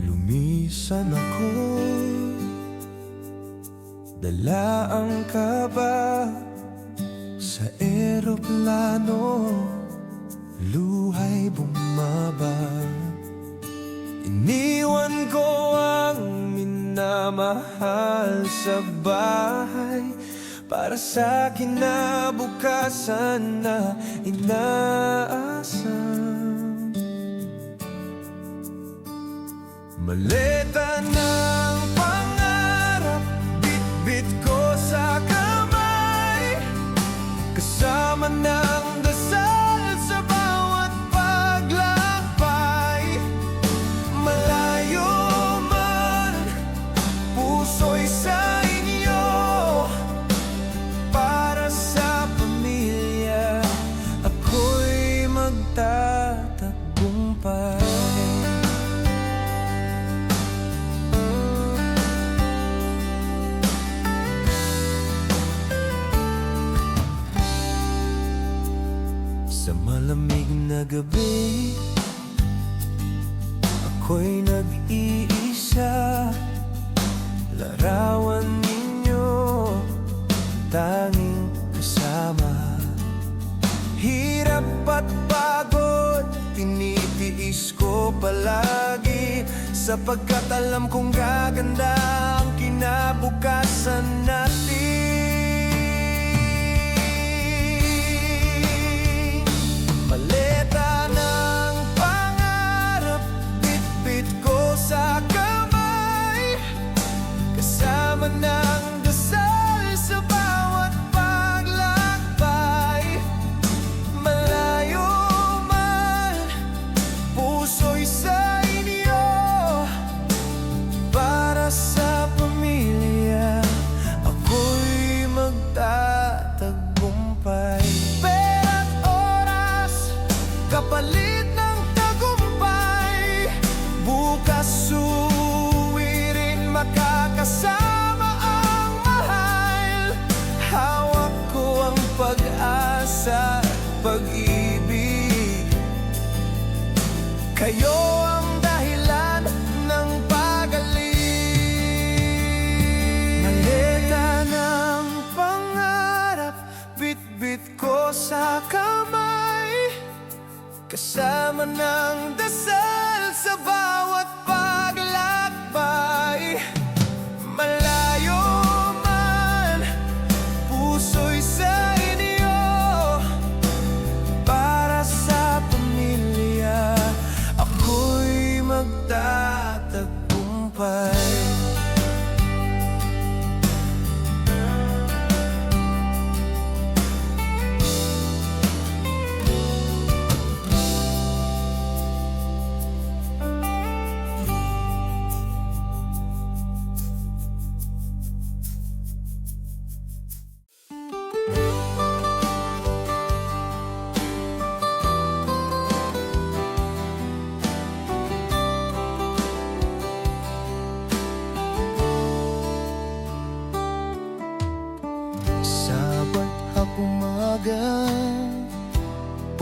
Lumisan ako. Dala ang kaba Sa eroplano. Luhay bumaba Iniwan ko ang minamahal sa bahay. Para sa kinabukasan na inaasam Maleta Sa malamig na gabi Ako'y nag-iisa. Larawan ninyo Tanging kasama. Hirap at pagod Tinitiis ko palagi. Sapagkat alam kong gaganda Ang kinabukasan natin Kasama ng dasal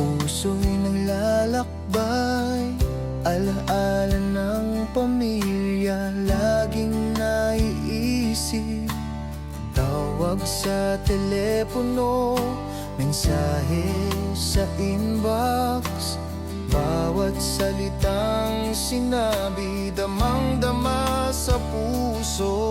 Puso'y naglalakbay. Alaala ng pamilya Laging naiisip. Tawag sa telepono Mensahe sa inbox. Bawat salitang sinabi Damang-dama sa puso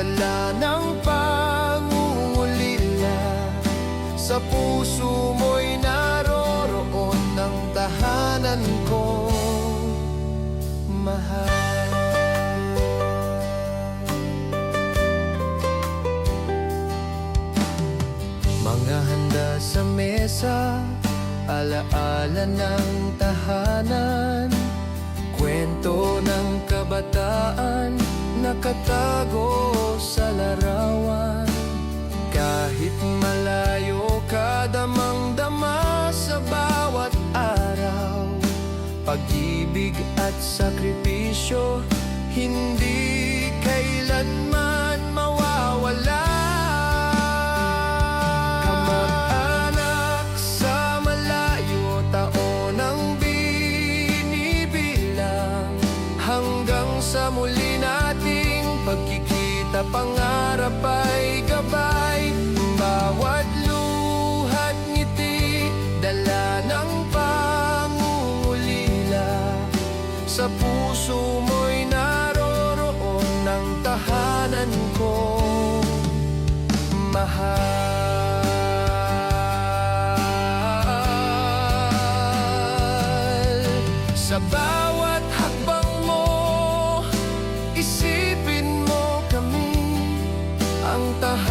dala ng pangungulila Sa puso mo'y naroroon ng tahanan ko. Mahal. Mga handa sa mesa Alaala ng tahanan. Kwento ng kabataan nakatago sa larawan. Kahit malayo ka damang-dama sa bawat araw. Pag-ibig at sakripisyo hindi Isipin mo kami ang tahanan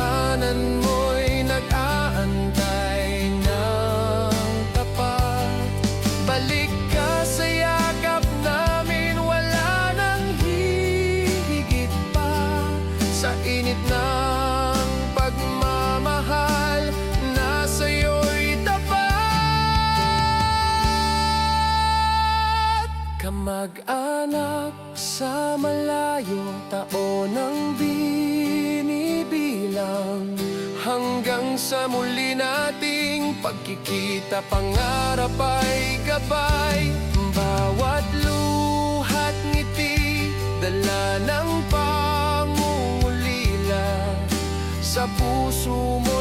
taon ang binibilang. Hanggang sa muli nating pagkikita Pangarap ay gabay. Bawat luhat ngiti Dala ng pangungulila. Sa puso mo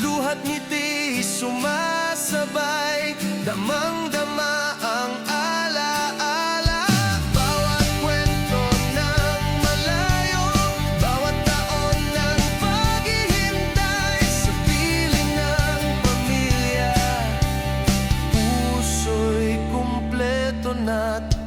Luhat ngiti sumasabay Damang-dama ang alaala. Bawat kwento ng malayo Bawat taon ng paghihintay Sa piling ng pamilya Puso'y kumpleto na't